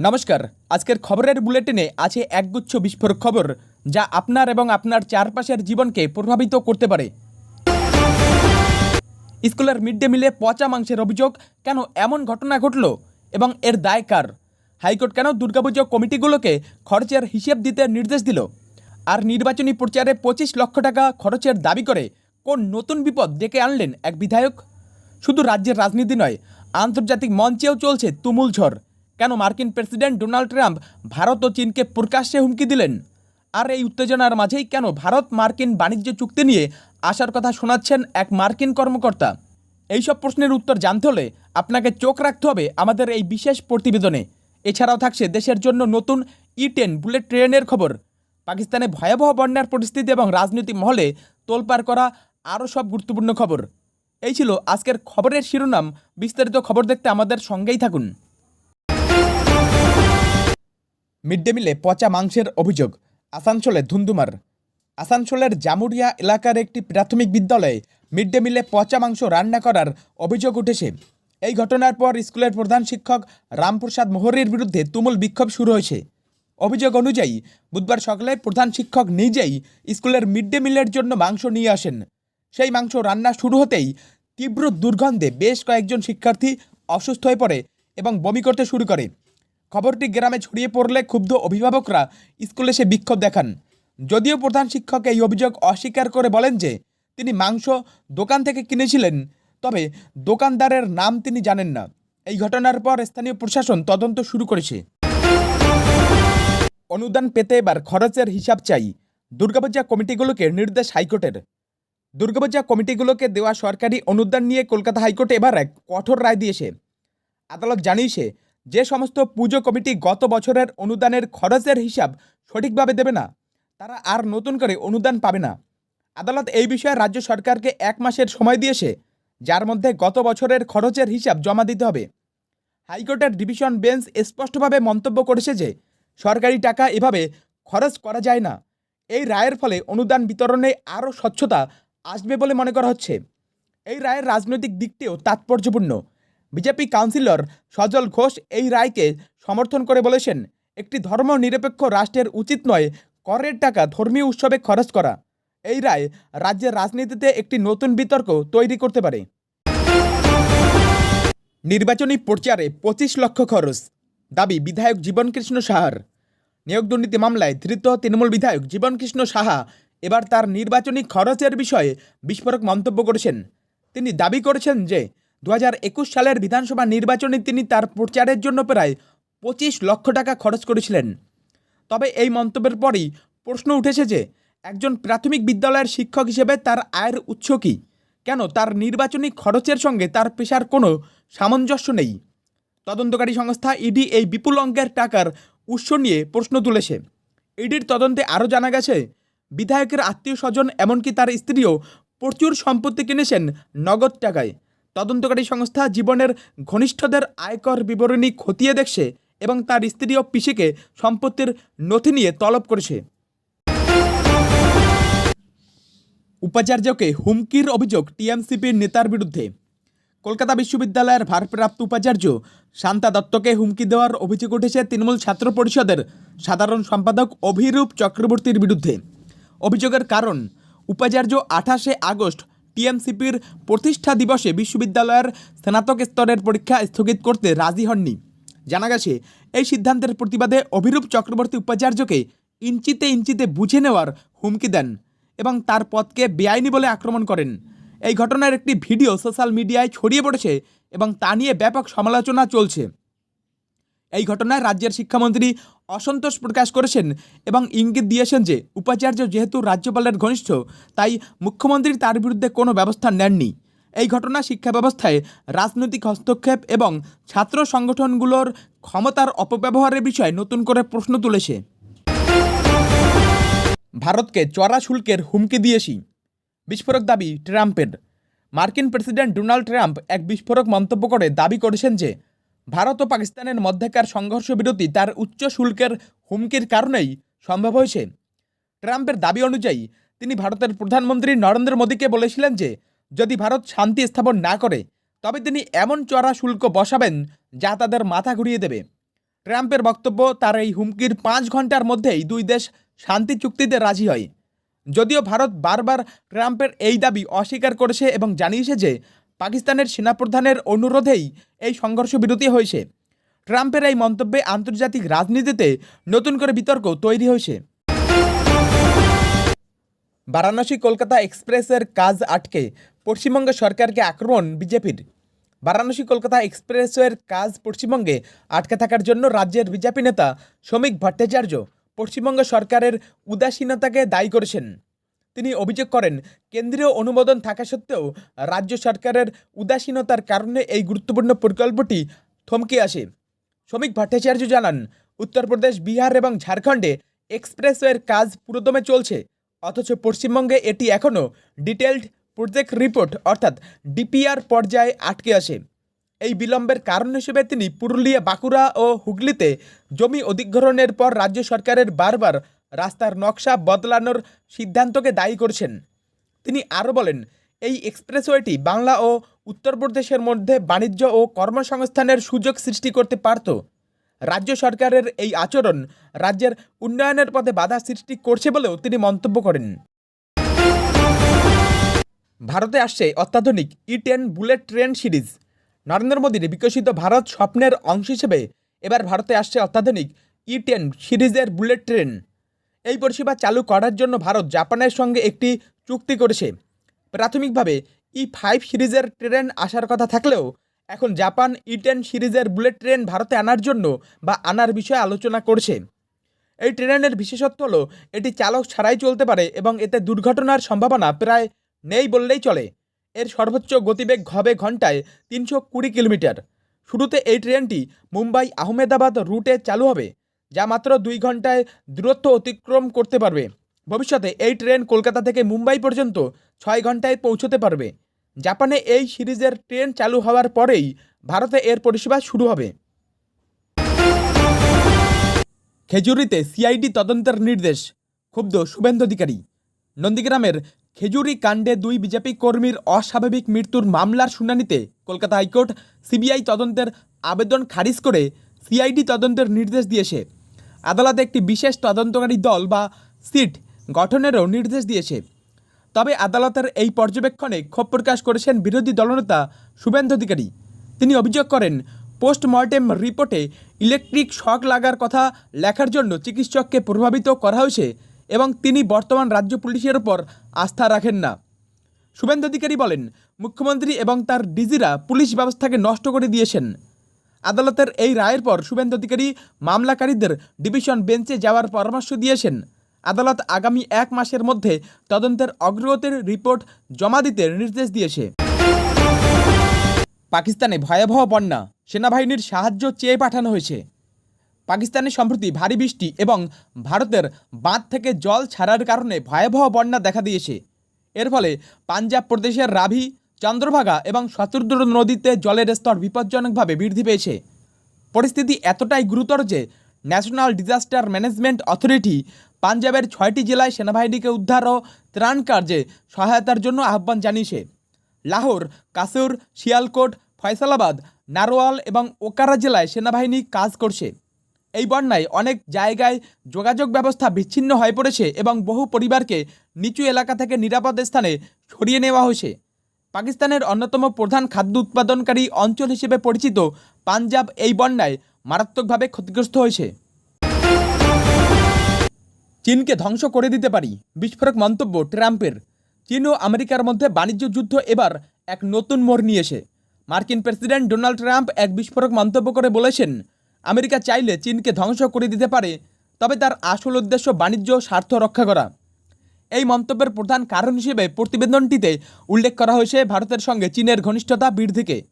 নমস্কার। আজকের খবরের বুলেটিনে আছে একগুচ্ছ বিস্ফোরক খবর যা আপনার এবং আপনার চারপাশের জীবনকে প্রভাবিত করতে পারে। স্কুলের মিড ডে মিলে পচা মাংসের অভিযোগ, কেন এমন ঘটনা ঘটল এবং এর দায় কার? হাইকোর্ট কেন দুর্গাপুজো কমিটিগুলোকে খরচের হিসেব দিতে নির্দেশ দিল? আর নির্বাচনী প্রচারে পঁচিশ লক্ষ টাকা খরচের দাবি করে কোন নতুন বিপদ ডেকে আনলেন এক বিধায়ক? শুধু রাজ্যের রাজনীতি নয়, আন্তর্জাতিক মঞ্চেও চলছে তুমুল ঝড়। কেন মার্কিন প্রেসিডেন্ট ডোনাল্ড ট্রাম্প ভারত ও চীনকে প্রকাশ্যে হুমকি দিলেন? আর এই উত্তেজনার মাঝেই কেন ভারত মার্কিন বাণিজ্য চুক্তি নিয়ে আসার কথা শোনাচ্ছেন এক মার্কিন কর্মকর্তা? এইসব প্রশ্নের উত্তর জানতে হলে আপনাকে চোখ রাখতে হবে আমাদের এই বিশেষ প্রতিবেদনে। এছাড়াও থাকছে দেশের জন্য নতুন ই টেন বুলেট ট্রেনের খবর। পাকিস্তানে ভয়াবহ বন্যার পরিস্থিতি এবং রাজনৈতিক মহলে তোলপাড় করা আরও সব গুরুত্বপূর্ণ খবর। এই ছিল আজকের খবরের শিরোনাম। বিস্তারিত খবর দেখতে আমাদের সঙ্গেই থাকুন। মিড ডে মিলে পচা মাংসের অভিযোগ। আসানসোলে ধুন্ধুমার। আসানসোলের জামুরিয়া এলাকার একটি প্রাথমিক বিদ্যালয়ে মিড ডে মিলে পচা মাংস রান্না করার অভিযোগ উঠেছে। এই ঘটনার পর স্কুলের প্রধান শিক্ষক রামপ্রসাদ মোহরের বিরুদ্ধে তুমুল বিক্ষোভ শুরু হয়েছে। অভিযোগ অনুযায়ী বুধবার সকালে প্রধান শিক্ষক নিজেই স্কুলের মিড ডে মিলের জন্য মাংস নিয়ে আসেন। সেই মাংস রান্না শুরু হতেই তীব্র দুর্গন্ধে বেশ কয়েকজন শিক্ষার্থী অসুস্থ হয়ে পড়ে এবং বমি করতে শুরু করে। খবরটি গ্রামে ছড়িয়ে পড়লে ক্ষুব্ধ অভিভাবকরা স্কুলে এসে বিক্ষোভ দেখান। যদিও প্রধান শিক্ষক এই অভিযোগ অস্বীকার করে বলেন যে, তিনি মাংস দোকান থেকে কিনেছিলেন, তবে দোকানদারের নাম তিনি জানেন না। এই ঘটনার পর স্থানীয় প্রশাসন তদন্ত শুরু করেছে। অনুদান পেতে এবার খরচের হিসাব চাই। দুর্গাপূজা কমিটিগুলোকে নির্দেশ হাইকোর্টের। দুর্গাপূজা কমিটিগুলোকে দেওয়া সরকারি অনুদান নিয়ে কলকাতা হাইকোর্ট এবার এক কঠোর রায় দিয়েছে। আদালত জানিয়েছে যে সমস্ত পুজো কমিটি গত বছরের অনুদানের খরচের হিসাব সঠিকভাবে দেবে না, তারা আর নতুন করে অনুদান পাবে না। আদালত এই বিষয়ে রাজ্য সরকারকে এক মাসের সময় দিয়েছে, যার মধ্যে গত বছরের খরচের হিসাব জমা দিতে হবে। হাইকোর্টের ডিভিশন বেঞ্চ স্পষ্টভাবে মন্তব্য করেছে যে, সরকারি টাকা এভাবে খরচ করা যায় না। এই রায়ের ফলে অনুদান বিতরণে আরও স্বচ্ছতা আসবে বলে মনে করা হচ্ছে। এই রায়ের রাজনৈতিক দিকটিও তাৎপর্যপূর্ণ। বিজেপি কাউন্সিলর সজল ঘোষ এই রায়কে সমর্থন করে বলেছেন, একটি ধর্ম নিরপেক্ষ রাষ্ট্রের উচিত নয় করের টাকা ধর্মীয় উৎসবে খরচ করা। এই রায় রাজ্যের রাজনীতিতে একটি নতুন বিতর্ক তৈরি করতে পারে। নির্বাচনী প্রচারে পঁচিশ লক্ষ খরচ, দাবি বিধায়ক জীবনকৃষ্ণ সাহার। নিয়োগ দুর্নীতি মামলায় ধৃত তৃণমূল বিধায়ক জীবনকৃষ্ণ সাহা এবার তার নির্বাচনী খরচের বিষয়ে বিস্ফোরক মন্তব্য করেছেন। তিনি দাবি করেছেন যে দু সালের বিধানসভা নির্বাচনে তিনি তার প্রচারের জন্য প্রায় পঁচিশ লক্ষ টাকা খরচ করেছিলেন। তবে এই মন্তব্যের পরই প্রশ্ন উঠেছে যে, একজন প্রাথমিক বিদ্যালয়ের শিক্ষক হিসেবে তার আয়ের উৎস কী? কেন তার নির্বাচনী খরচের সঙ্গে তার পেশার কোনো সামঞ্জস্য নেই? তদন্তকারী সংস্থা ইডি এই বিপুল অঙ্কের টাকার উৎস নিয়ে প্রশ্ন তুলেছে। ইডির তদন্তে আরও জানা গেছে, বিধায়কের আত্মীয় স্বজন এমনকি তার স্ত্রীও প্রচুর সম্পত্তি কিনেছেন নগদ টাকায়। তদন্তকারী সংস্থা জীবনের ঘনিষ্ঠদের আয়কর বিবরণী খতিয়ে দেখছে এবং তার স্ত্রী ও পিসিকে সম্পত্তির নথি নিয়ে তলব করেছে। উপাচার্যকে হুমকির অভিযোগ টিএমসিপির নেতার বিরুদ্ধে। কলকাতা বিশ্ববিদ্যালয়ের ভারপ্রাপ্ত উপাচার্য শান্তা দত্তকে হুমকি দেওয়ার অভিযোগ উঠেছে তৃণমূল ছাত্র পরিষদের সাধারণ সম্পাদক অভিরূপ চক্রবর্তীর বিরুদ্ধে। অভিযোগের কারণ, উপাচার্য আঠাশে আগস্ট টিএমসিপির প্রতিষ্ঠা দিবসে বিশ্ববিদ্যালয়ের স্নাতক স্তরের পরীক্ষা স্থগিত করতে রাজি হননি। জানা গেছে, এই সিদ্ধান্তের প্রতিবাদে অভিরূপ চক্রবর্তী উপাচার্যকে ইঞ্চিতে ইঞ্চিতে বুঝে নেওয়ার হুমকি দেন এবং তার পদকে বেআইনি বলে আক্রমণ করেন। এই ঘটনার একটি ভিডিও সোশ্যাল মিডিয়ায় ছড়িয়ে পড়েছে এবং তা নিয়ে ব্যাপক সমালোচনা চলছে। এই ঘটনায় রাজ্যের শিক্ষামন্ত্রী অসন্তোষ প্রকাশ করেছেন এবং ইঙ্গিত দিয়েছেন যে উপাচার্য যেহেতু রাজ্যপালের ঘনিষ্ঠ, তাই মুখ্যমন্ত্রী তার বিরুদ্ধে কোনো ব্যবস্থা নেননি। এই ঘটনা শিক্ষা ব্যবস্থায় রাজনৈতিক হস্তক্ষেপ এবং ছাত্র সংগঠনগুলোর ক্ষমতার অপব্যবহারের বিষয়ে নতুন করে প্রশ্ন তুলেছে। ভারতকে চড়া শুল্কের হুমকি দিয়েছি, বিস্ফোরক দাবি ট্রাম্পের। মার্কিন প্রেসিডেন্ট ডোনাল্ড ট্রাম্প এক বিস্ফোরক মন্তব্য করে দাবি করেছেন যে ভারত ও পাকিস্তানের মধ্যেকার সংঘর্ষ বিরতি তার উচ্চ শুল্কের হুমকির কারণেই সম্ভব হয়েছে। ট্রাম্পের দাবি অনুযায়ী, তিনি ভারতের প্রধানমন্ত্রী নরেন্দ্র মোদীকে বলেছিলেন যে, যদি ভারত শান্তি স্থাপন না করে, তবে তিনি এমন চড়া শুল্ক বসাবেন যা তাদের মাথা ঘুরিয়ে দেবে। ট্রাম্পের বক্তব্য, তার এই হুমকির পাঁচ ঘণ্টার মধ্যেই দুই দেশ শান্তি চুক্তিতে রাজি হয়। যদিও ভারত বারবার ট্রাম্পের এই দাবি অস্বীকার করেছে এবং জানিয়েছে যে পাকিস্তানের সেনাপ্রধানের অনুরোধেই এই সংঘর্ষ বিরতি হয়েছে। ট্রাম্পের এই মন্তব্যে আন্তর্জাতিক রাজনীতিতে নতুন করে বিতর্ক তৈরি হয়েছে। বারাণসী কলকাতা এক্সপ্রেসের কাজ আটকে, পশ্চিমবঙ্গ সরকারকে আক্রমণ বিজেপির। বারাণসী কলকাতা এক্সপ্রেসওয়ের কাজ পশ্চিমবঙ্গে আটকে থাকার জন্য রাজ্যের বিজেপি নেতা শ্রমিক ভট্টাচার্য পশ্চিমবঙ্গ সরকারের উদাসীনতাকে দায়ী করেছেন। তিনি অভিযোগ করেন, কেন্দ্রীয় অনুমোদন থাকা সত্ত্বেও রাজ্য সরকারের উদাসীনতার কারণে এই গুরুত্বপূর্ণ প্রকল্পটি থমকে আসে। শ্রমিক ভট্টাচার্য জানান, উত্তরপ্রদেশ, বিহার এবং ঝাড়খণ্ডে এক্সপ্রেসওয়ের কাজ পুরোদমে চলছে, অথচ পশ্চিমবঙ্গে এটি এখনও ডিটেলড প্রজেক্ট রিপোর্ট অর্থাৎ ডিপিআর পর্যায়ে আটকে আসে এই বিলম্বের কারণ হিসেবে তিনি পুরুলিয়া, বাঁকুড়া ও হুগলিতে জমি অধিগ্রহণের পর রাজ্য সরকারের বারবার রাস্তার নকশা বদলানোর সিদ্ধান্তকে দায়ী করছেন। তিনি আরও বলেন, এই এক্সপ্রেসওয়েটি বাংলা ও উত্তরপ্রদেশের মধ্যে বাণিজ্য ও কর্মসংস্থানের সুযোগ সৃষ্টি করতে পারত। রাজ্য সরকারের এই আচরণ রাজ্যের উন্নয়নের পথে বাধা সৃষ্টি করছে বলেও তিনি মন্তব্য করেন। ভারতে আসছে অত্যাধুনিক E ten bullet train series. Narendra মোদীর বিকশিত ভারত স্বপ্নের অংশ হিসেবে এবার ভারতে আসছে অত্যাধুনিক ই টেন সিরিজের বুলেট ট্রেন। এই পরিষেবা চালু করার জন্য ভারত জাপানের সঙ্গে একটি চুক্তি করেছে। প্রাথমিকভাবে ই ফাইভ সিরিজের ট্রেন আসার কথা থাকলেও এখন জাপান ই টেন সিরিজের বুলেট ট্রেন ভারতে আনার জন্য বা আনার বিষয়ে আলোচনা করছে। এই ট্রেনের বিশেষত্ব হলো, এটি চালক ছাড়াই চলতে পারে এবং এতে দুর্ঘটনার সম্ভাবনা প্রায় নেই বললেই চলে। এর সর্বোচ্চ গতিবেগ হবে ঘন্টায় তিনশো কুড়ি কিলোমিটার। শুরুতে এই ট্রেনটি মুম্বাই আহমেদাবাদ রুটে চালু হবে। যা মাত্র দুই ঘন্টায় দূরত্ব অতিক্রম করতে পারবে। ভবিষ্যতে এই ট্রেন কলকাতা থেকে মুম্বাই পর্যন্ত ছয় ঘন্টায় পৌঁছতে পারবে। জাপানে এই সিরিজের ট্রেন চালু হওয়ার পরেই ভারতে এর পরিষেবা শুরু হবে। খেজুরিতে সিআইডি তদন্তের নির্দেশ, ক্ষুব্ধ শুভেন্দু অধিকারী। নন্দীগ্রামের খেজুরি কাণ্ডে দুই বিজেপি কর্মীর অস্বাভাবিক মৃত্যুর মামলার শুনানিতে কলকাতা হাইকোর্ট সিবিআই তদন্তের আবেদন খারিজ করে সিআইডি তদন্তের নির্দেশ দিয়েছে। আদালত একটি বিশেষ তদন্তকারী দল বা সিট গঠনেরও নির্দেশ দিয়েছে। তবে আদালতের এই পর্যবেক্ষণে ক্ষোভ প্রকাশ করেছেন বিরোধী দলনেতা শুভেন্দু অধিকারী। তিনি অভিযোগ করেন, পোস্টমর্টেম রিপোর্টে ইলেকট্রিক শক লাগার কথা লেখার জন্য চিকিৎসককে প্রভাবিত করা হয়েছে এবং তিনি বর্তমান রাজ্য পুলিশের ওপর আস্থা রাখেন না। শুভেন্দু অধিকারী বলেন, মুখ্যমন্ত্রী এবং তার ডিজিরা পুলিশ ব্যবস্থাকে নষ্ট করে দিয়েছেন। আদালতের এই রায়ের পর শুভেন্দু অধিকারী মামলাকারীদের ডিভিশন বেঞ্চে যাওয়ার পরামর্শ দিয়েছেন। আদালত আগামী এক মাসের মধ্যে তদন্তের অগ্রগতির রিপোর্ট জমা দিতে নির্দেশ দিয়েছে। পাকিস্তানে ভয়াবহ বন্যা, সেনাবাহিনীর সাহায্য চেয়ে পাঠানো হয়েছে। পাকিস্তানে সম্প্রতি ভারী বৃষ্টি এবং ভারতের বাঁধ থেকে জল ছাড়ার কারণে ভয়াবহ বন্যা দেখা দিয়েছে। এর ফলে পাঞ্জাব প্রদেশের রাভি চন্দ্রভাগা এবং শত্রুদ্র নদীতে জলের স্তর বিপজ্জনকভাবে বৃদ্ধি পেয়েছে। পরিস্থিতি এতটাই গুরুতর যে ন্যাশনাল ডিজাস্টার ম্যানেজমেন্ট অথরিটি পাঞ্জাবের ছয়টি জেলায় সেনাবাহিনীকে উদ্ধার ও ত্রাণ কার্যে সহায়তার জন্য আহ্বান জানিয়েছে। লাহোর, কাসুর, শিয়ালকোট, ফয়সালাবাদ, নারোয়াল এবং ওকারা জেলায় সেনাবাহিনী কাজ করছে। এই বন্যায় অনেক জায়গায় যোগাযোগ ব্যবস্থা বিচ্ছিন্ন হয়ে পড়েছে এবং বহু পরিবারকে নিচু এলাকা থেকে নিরাপদ স্থানে সরিয়ে নেওয়া হয়েছে। পাকিস্তানের অন্যতম প্রধান খাদ্য উৎপাদনকারী অঞ্চল হিসেবে পরিচিত পাঞ্জাব এই বন্যায় মারাত্মকভাবে ক্ষতিগ্রস্ত হয়েছে। চীনকে ধ্বংস করে দিতে পারি, বিস্ফোরক মন্তব্য ট্রাম্পের। চীন ও আমেরিকার মধ্যে বাণিজ্য যুদ্ধ এবার এক নতুন মোড় নিয়েছে মার্কিন প্রেসিডেন্ট ডোনাল্ড ট্রাম্প এক বিস্ফোরক মন্তব্য করে বলেছেন, আমেরিকা চাইলে চীনকে ধ্বংস করে দিতে পারে, তবে তার আসল উদ্দেশ্য বাণিজ্য স্বার্থ রক্ষা করা। এই মন্তব্যের প্রধান কারণ হিসেবে প্রতিবেদনটিতে উল্লেখ করা হয়েছে ভারতের সঙ্গে চীনের ঘনিষ্ঠতা বৃদ্ধিকে।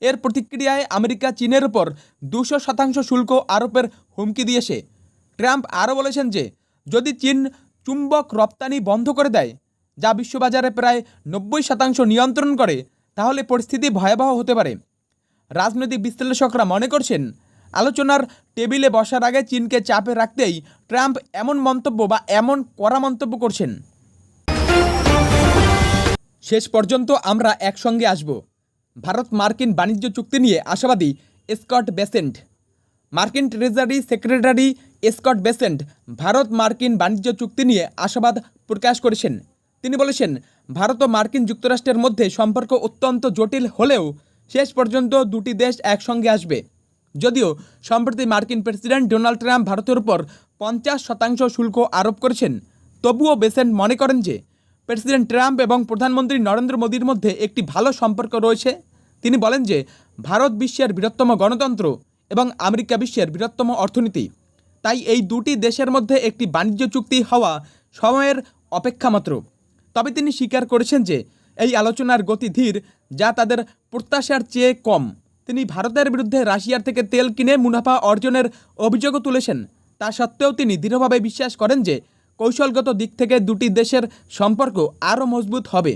এর প্রতিক্রিয়ায় আমেরিকা চীনের উপর দুশো শতাংশ শুল্ক আরোপের হুমকি দিয়েছে। ট্রাম্প আরও বলেছেন যে, যদি চীন চুম্বক রপ্তানি বন্ধ করে দেয়, যা বিশ্ববাজারে প্রায় নব্বই শতাংশ নিয়ন্ত্রণ করে, তাহলে পরিস্থিতি ভয়াবহ হতে পারে। রাজনৈতিক বিশ্লেষকরা মনে করছেন আলোচনার টেবিলে বসার আগে চীনকে চাপে রাখতেই ট্রাম্প এমন মন্তব্য বা এমন কড়া মন্তব্য করছেন। শেষ পর্যন্ত আমরা একসঙ্গে আসব। ভারত মার্কিন বাণিজ্য চুক্তি নিয়ে আশাবাদী স্কট বেসেন্ট। মার্কিন treasury secretary Scott Bessent Bharat মার্কিন বাণিজ্য চুক্তি নিয়ে আশাবাদ প্রকাশ করেছেন। তিনি বলেছেন, ভারত ও মার্কিন যুক্তরাষ্ট্রের মধ্যে সম্পর্ক অত্যন্ত জটিল হলেও শেষ পর্যন্ত দুটি দেশ একসঙ্গে আসবে। যদিও সম্প্রতি মার্কিন প্রেসিডেন্ট ডোনাল্ড ট্রাম্প ভারতের উপর পঞ্চাশ শতাংশ শুল্ক আরোপ করেছেন, তবুও বেসেন্ট মনে করেন যে প্রেসিডেন্ট ট্রাম্প এবং প্রধানমন্ত্রী নরেন্দ্র মোদীর মধ্যে একটি ভালো সম্পর্ক রয়েছে। তিনি বলেন যে ভারত বিশ্বের বৃহত্তম গণতন্ত্র এবং আমেরিকা বিশ্বের বৃহত্তম অর্থনীতি। তাই এই দুটি দেশের মধ্যে একটি বাণিজ্য চুক্তি হওয়া সময়ের অপেক্ষা মাত্র। তবে তিনি স্বীকার করেছেন যে এই আলোচনার গতি ধীর, যা তাদের প্রত্যাশার চেয়ে কম। তিনি ভারতের বিরুদ্ধে রাশিয়ার থেকে তেল কিনে মুনাফা অর্জনের অভিযোগও তুলেছেন। তা সত্ত্বেও তিনি দৃঢ়ভাবে বিশ্বাস করেন যে কৌশলগত দিক থেকে দুটি দেশের সম্পর্ক আরও মজবুত হবে।